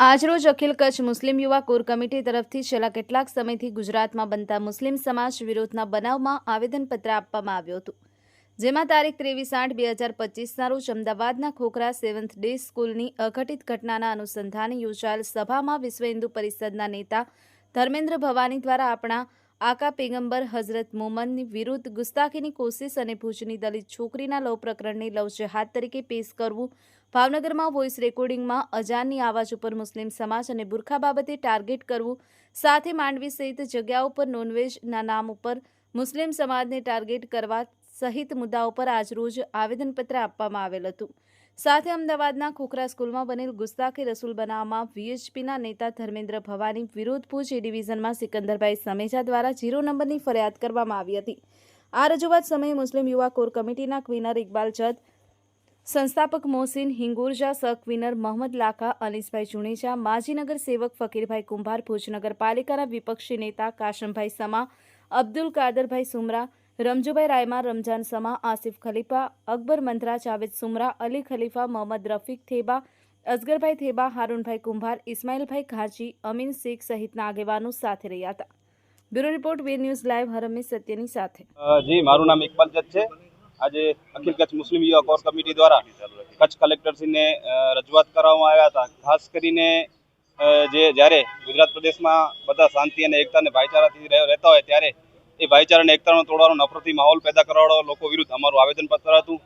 આજરોજ અખિલ કચ્છ મુસ્લિમ યુવા core committee તરફથી છેલ્લા કેટલાક સમયથી ગુજરાતમાં બનતા મુસ્લિમ સમાજ વિરોધના બનાવમાં આવેદનપત્ર આપવામાં આવ્યું હતું. જેમાં તારીખ ત્રેવીસ આઠ બે હજાર પચીસના રોજ અમદાવાદના ખોખરા સેવન્થ ડે સ્કૂલની અઘટિત ઘટનાના અનુસંધાને યોજાયેલ સભામાં વિશ્વ હિન્દુ પરિષદના નેતા ધર્મેન્દ્ર ભવાની દ્વારા આપણા આકા પેગંબર, હઝરત મોમનની વિરુદ્ધ ગુસ્તાખીની કોશિશ અને ભુજની દલિત છોકરીના લવ પ્રકરણને લવ જેહાદ તરીકે પેશ કરવું. ભાવનગરમાં વોઇસ રેકોર્ડિંગમાં અજાનની આવાજ ઉપર મુસ્લિમ સમાજ અને બુરખા બાબતે ટાર્ગેટ કરવું. સાથે માંડવી સહિત જગ્યાઓ પર નોનવેજના નામ ઉપર મુસ્લિમ સમાજને ટાર્ગેટ કરવા સહિત મુદ્દાઓ પર આજરોજ આવેદનપત્ર આપવામાં આવેલ હતું. સાથે અમદાવાદના ખોખરા સ્કૂલમાં બનેલ ગુસ્તાખી રસૂલ બનાવમાં વીએચપીના નેતા ધર્મેન્દ્ર ભવાની વિરોધ ભુજ એ ડિવિઝનમાં સિકંદરભાઈ સમેજા દ્વારા જીરો નંબરની ફરિયાદ કરવામાં આવી હતી. આ રજૂઆત સમયે મુસ્લિમ યુવા કોર કમિટીના ક્વિનર ઇકબાલ જદ, સંસ્થાપક મોહસિન હિંગુરજા, સહ ક્વીનર મોહમ્મદ લાખા, અનીસભાઈ જુણેજા માજીનગર સેવક ફકીરભાઈ કુંભાર, ભુજ નગરપાલિકાના વિપક્ષી નેતા કાશમભાઈ સમા, અબ્દુલ કાદરભાઈ સુમરા રમજુભાઈ રાયમા રમજાન સમા આસિફ ખલીફા, અકબર મંત્રા જાવેદ સુમરા, અલી ખલીફા, મોહમ્મદ રફીક થેબા, અસગરભાઈ થેબા, હારૂનભાઈ કુંભાર, ઇસ્માઇલભાઈ ઘાજી, અમીન શેખ સહિતના આગેવાનો સાથે રહ્યા હતા. બ્યુરો રિપોર્ટ વે ન્યૂઝ લાઈવ હરમી સત્યની સાથે. જી, મારું નામ ઇકબાલ જત છે. આજે અખિલ કચ્છ મુસ્લિમ યુવા કોર કમિટી દ્વારા કચ્છ કલેક્ટરશ્રીને રજૂઆત કરવામાં આવ્યા હતા. ખાસ કરીને જે જ્યારે ગુજરાત પ્રદેશમાં બધા શાંતિ અને એકતા અને ભાઈચારાથી રહેતા હોય ત્યારે એ ભાઈચારાને એકતાનો તોડવાનો નફરતી માહોલ પેદા કરવાવાળા લોકો વિરુદ્ધ અમારું આવેદનપત્ર હતું.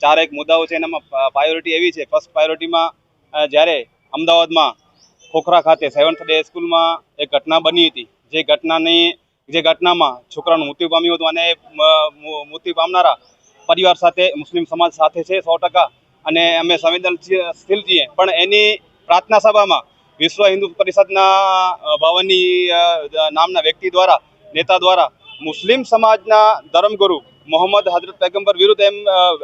ચાર એક મુદ્દાઓ છે, એનામાં પ્રાયોરિટી એવી છે. ફર્સ્ટ પ્રાયોરિટીમાં જ્યારે અમદાવાદમાં ખોખરા ખાતે સેવન્થ ડે સ્કૂલમાં એક ઘટના બની હતી. જે ઘટનાની, જે ઘટનામાં છોકરાનું મૃત્યુ પામ્યું હતું અને મૃત્યુ પામનારા પરિવાર સાથે, મુસ્લિમ સમાજ સાથે છે સો અને અમે સંવેદનશીલ છીએ પણ એની પ્રાર્થના સભામાં વિશ્વ હિન્દુ પરિષદના ભવનની નામના વ્યક્તિ દ્વારા, નેતા દ્વારા મુસ્લિમ સમાજના ધર્મગુરુ મોહમ્મદ હજરત પેગમ્બર વિરુદ્ધ એમ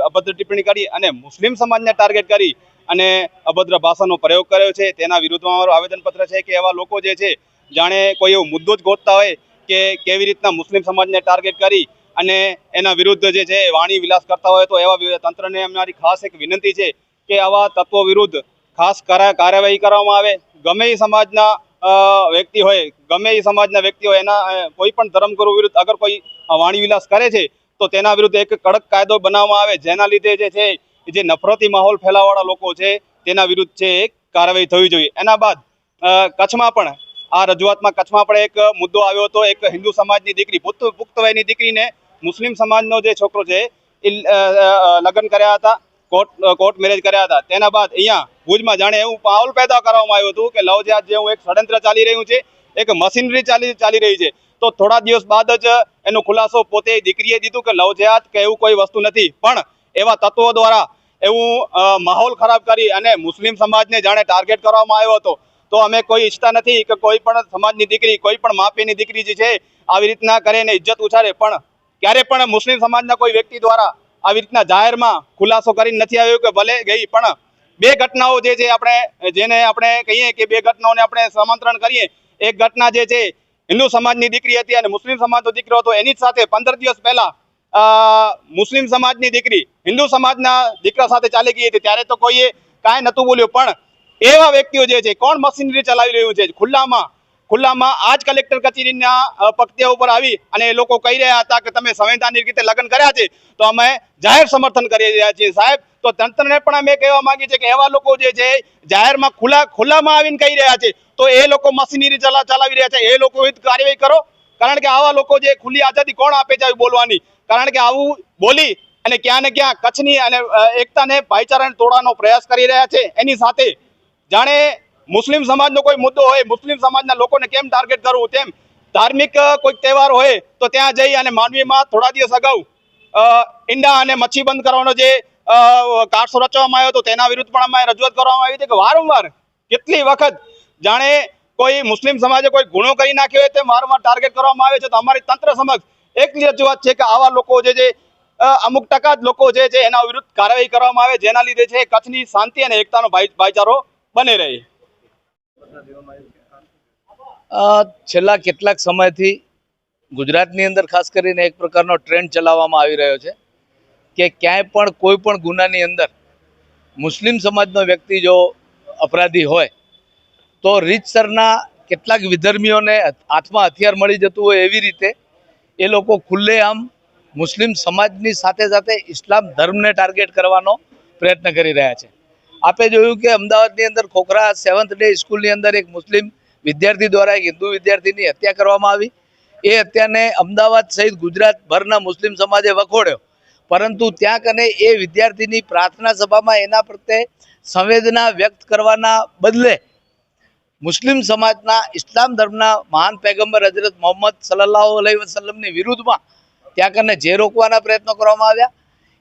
અભદ્ર ટિપ્પણી કરી અને મુસ્લિમ સમાજને ટાર્ગેટ કરી અને અભદ્ર ભાષાનો પ્રયોગ કર્યો છે. તેના વિરુદ્ધમાં અમારું આવેદનપત્ર છે કે એવા લોકો જે છે, જાણે કોઈ એવો મુદ્દો જ ગોતતા હોય કે કેવી રીતના મુસ્લિમ સમાજને ટાર્ગેટ કરી અને એના વિરુદ્ધ જે છે, વાણી વિલાસ કરતા હોય તો એવા તંત્રને અમારી ખાસ એક વિનંતી છે કે આવા તત્વો વિરુદ્ધ ખાસ કરા, કાર્યવાહી કરવામાં આવે. ગમે એ સમાજના વ્યક્તિ હોય, ગમે એ સમાજના વ્યક્તિ હોય, એના કોઈ પણ ધર્મગુરુ વિરુદ્ધ અગર કોઈ વાણી વિલાસ કરે છે, તો તેના વિરુદ્ધ એક કડક કાયદો બનાવવામાં આવે, જેના લીધે જે છે જે નફરતી માહોલ ફેલાવવાળા લોકો છે, તેના વિરુદ્ધ છે, એક કાર્યવાહી થવી જોઈએ. એના બાદ કચ્છમાં પણ, આ રજૂઆતમાં કચ્છમાં પણ એક મુદ્દો આવ્યો હતો, એક હિન્દુ સમાજની દીકરી પુખ્ત પુખ્ત દીકરીને મુસ્લિમ સમાજનો જે છોકરો છે, એ લગ્ન કર્યા હતા. કોર્ટ કોર્ટ મેરેજ કર્યા હતા. તેના બાદ અહીંયા ભુજમાં જાણે એવું પાઉલ પેદા કરવામાં આવ્યું હતું કે લવજાત જેવું એક ષડયંત્ર ચાલી રહ્યું છે, એક મશીનરી ચાલી ચાલી રહી છે. તો થોડા દિવસ બાદ જ એનો ખુલાસો પોતે દીકરીએ દીધું કે લવજાત કે એવું કોઈ વસ્તુ નથી. પણ એવા તત્વો દ્વારા એવું માહોલ ખરાબ કરી અને મુસ્લિમ સમાજને જાણે ટાર્ગેટ કરવામાં આવ્યો હતો. તો અમે કોઈ ઈચ્છતા નથી કે કોઈ પણ સમાજની દીકરી, કોઈ પણ માપીની દીકરી જે છે, આવી રીતના કરે ને ઇજ્જત ઉછારે પણ ક્યારે પણ મુસ્લિમ સમાજના કોઈ વ્યક્તિ દ્વારા આવી રીતના જાહેરમાં ખુલાસો કરીને નથી આવ્યો કે ભલે ગઈ, પણ બે ઘટનાઓ જે છે આપણે, જેને આપણે કહીએ કે બે ઘટનાઓને આપણે સમાંતરણ કરીએ, એક ઘટના જે છે, હિન્દુ સમાજની દીકરી હતી અને મુસ્લિમ સમાજનો દીકરો હતો. એની સાથે પંદર દિવસ પહેલા મુસ્લિમ સમાજની દીકરી હિન્દુ સમાજના દીકરા સાથે ચાલી ગઈ હતી. ત્યારે તો કોઈએ કાંઈ નહોતું બોલ્યું, પણ એવા વ્યક્તિઓ જે છે, કોણ મશીનરી ચલાવી રહ્યું છે? ખુલ્લામાં ખુલ્લામાં આજ કલેક્ટર કચેરીના અ, પગથિયા ઉપર આવી અને એ લોકો કહી રહ્યા હતા કે તમે સંવૈધાનિક રીતે લગ્ન કર્યા છે તો અમે જાહેર સમર્થન કરી રહ્યા છીએ. સાહેબ તો તંત્રને પણ અમે કહેવા માંગીએ છીએ કે એવા લોકો જે છે જાહેરમાં ખુલ્લા ખુલ્લામાં આવીને કહી રહ્યા છે તો એ લોકો મશીનરી ચલા ચલાવી રહ્યા છે. એ લોકો કાર્યવાહી કરો. કારણ કે આવા લોકો જે ખુલ્લી આઝાદી કોણ આપે છે બોલવાની? કારણ કે આવું બોલી અને ક્યાં ને ક્યાં કચ્છની અને એકતાને ભાઈચારાને તોડવાનો પ્રયાસ કરી રહ્યા છે. એની સાથે જાણે મુસ્લિમ સમાજનો કોઈ મુદ્દો હોય મુસ્લિમ સમાજના લોકોને કેમ ટાર્ગેટ કરવું? તેમ ધાર્મિક કોઈક તહેવાર હોય તો ત્યાં જઈ અને માંડવીમાં થોડા દિવસ અગાઉ ઈંડા અને મચ્છી બંધ કરવાનો જે કારસો રચવામાં આવ્યો હતો તેના વિરુદ્ધ પણ અમે રજૂઆત કરવામાં આવી હતી કે વારંવાર કેટલી વખત જાણે કોઈ મુસ્લિમ સમાજે કોઈ ગુનો કરી નાખ્યો હોય તેમ વારંવાર ટાર્ગેટ કરવામાં આવે છે. તો અમારી તંત્ર સમક્ષ એકલી રજૂઆત છે કે આવા લોકો જે અ, અમુક ટકા જ લોકો જે છે એના વિરુદ્ધ કાર્યવાહી કરવામાં આવે જેના લીધે છે કચ્છની શાંતિ અને એકતાનો ભાઈ ભાઈચારો બને રહે. છેલ્લા કેટલાક સમયથી ગુજરાતની અંદર ખાસ કરીને એક પ્રકારનો ટ્રેન્ડ ચલાવવામાં આવી રહ્યો છે કે ક્યાંય પણ કોઈ પણ ગુનાની અંદર મુસ્લિમ સમાજનો વ્યક્તિ જો અપરાધી હોય, તો રીતસરના કેટલાક વિધર્મીઓને હાથમાં હથિયાર મળી જતું હોય એવી રીતે એ લોકો ખુલ્લેઆમ મુસ્લિમ સમાજની સાથે સાથે ઇસ્લામ ધર્મને ટાર્ગેટ કરવાનો પ્રયત્ન કરી રહ્યા છે. આપે જોયું કે અમદાવાદની અંદર ખોખરા સેવન્થ ડે સ્કૂલની અંદર એક મુસ્લિમ વિદ્યાર્થી દ્વારા એક હિન્દુ વિદ્યાર્થીની હત્યા કરવામાં આવી. એ હત્યાને અમદાવાદ સહિત ગુજરાતભરના મુસ્લિમ સમાજે વખોડ્યો. પરંતુ ત્યાં કને એ વિદ્યાર્થીની પ્રાર્થના સભામાં એના પ્રત્યે સંવેદના વ્યક્ત કરવાના બદલે મુસ્લિમ સમાજના ઇસ્લામ ધર્મના મહાન પેગમ્બર હજરત મોહમ્મદ સલ્લાહ અલૈહિ વસલ્લમની વિરુદ્ધમાં ત્યાં કને જે રોકવાના પ્રયત્નો કરવામાં આવ્યા.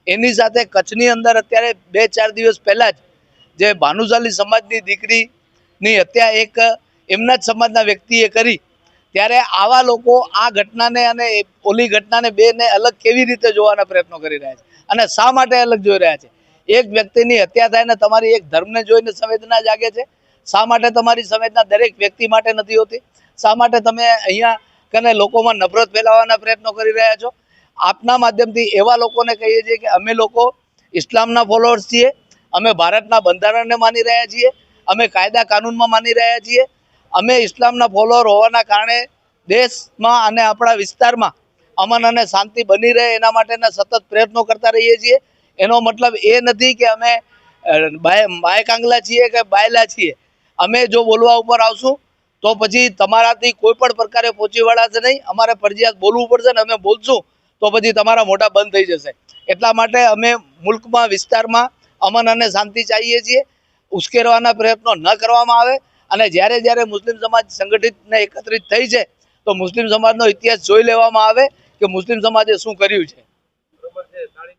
એની સાથે કચ્છની અંદર અત્યારે બે ચાર દિવસ પહેલાં જ જે ભાનુશાલી સમાજની દીકરીની હત્યા એક એમના જ સમાજના વ્યક્તિએ કરી, ત્યારે આવા લોકો આ ઘટનાને અને ઓલી ઘટનાને બેને અલગ કેવી રીતે જોવાના પ્રયત્નો કરી રહ્યા છે અને શા માટે અલગ જોઈ રહ્યા છે? એક વ્યક્તિની હત્યા થાય ને તમારી એક ધર્મને જોઈને સંવેદના જાગે છે? શા માટે તમારી સંવેદના દરેક વ્યક્તિ માટે નથી હોતી? શા માટે તમે અહીંયા કને લોકોમાં નફરત ફેલાવવાના પ્રયત્નો કરી રહ્યા છો? આપના માધ્યમથી એવા લોકોને કહીએ છીએ કે અમે લોકો ઇસ્લામના ફોલોઅર્સ છીએ અમે ભારતના બંધારણને માની રહ્યા છીએ, અમે કાયદા કાનૂનમાં માની રહ્યા છીએ, અમે ઇસ્લામના ફોલોઅર હોવાના કારણે દેશમાં અને આપણા વિસ્તારમાં અમન અને શાંતિ બની રહે એના માટેના સતત પ્રયત્નો કરતા રહીએ છીએ. એનો મતલબ એ નથી કે અમે બાયકાંગલા બાય બાય છીએ કે બાયલા છીએ. અમે જો બોલવા ઉપર આવશું, તો પછી તમારાથી કોઈ પણ પ્રકારે પહોંચી વળાશે નહીં. અમારે ફરજિયાત બોલવું પડશે ને અમે બોલશું, તો પછી તમારા મોઢા બંધ થઈ જશે. એટલા માટે અમે મુલ્કમાં, વિસ્તારમાં અમન અને શાંતિ ચાહીએ છીએ. ઉશ્કેરવાના પ્રયત્નો ન કરવામાં આવે અને જ્યારે જ્યારે મુસ્લિમ સમાજ સંગઠિત ને એકત્રિત થઈ છે, તો મુસ્લિમ સમાજનો ઇતિહાસ જોઈ લેવામાં આવે કે મુસ્લિમ સમાજે શું કર્યું છે.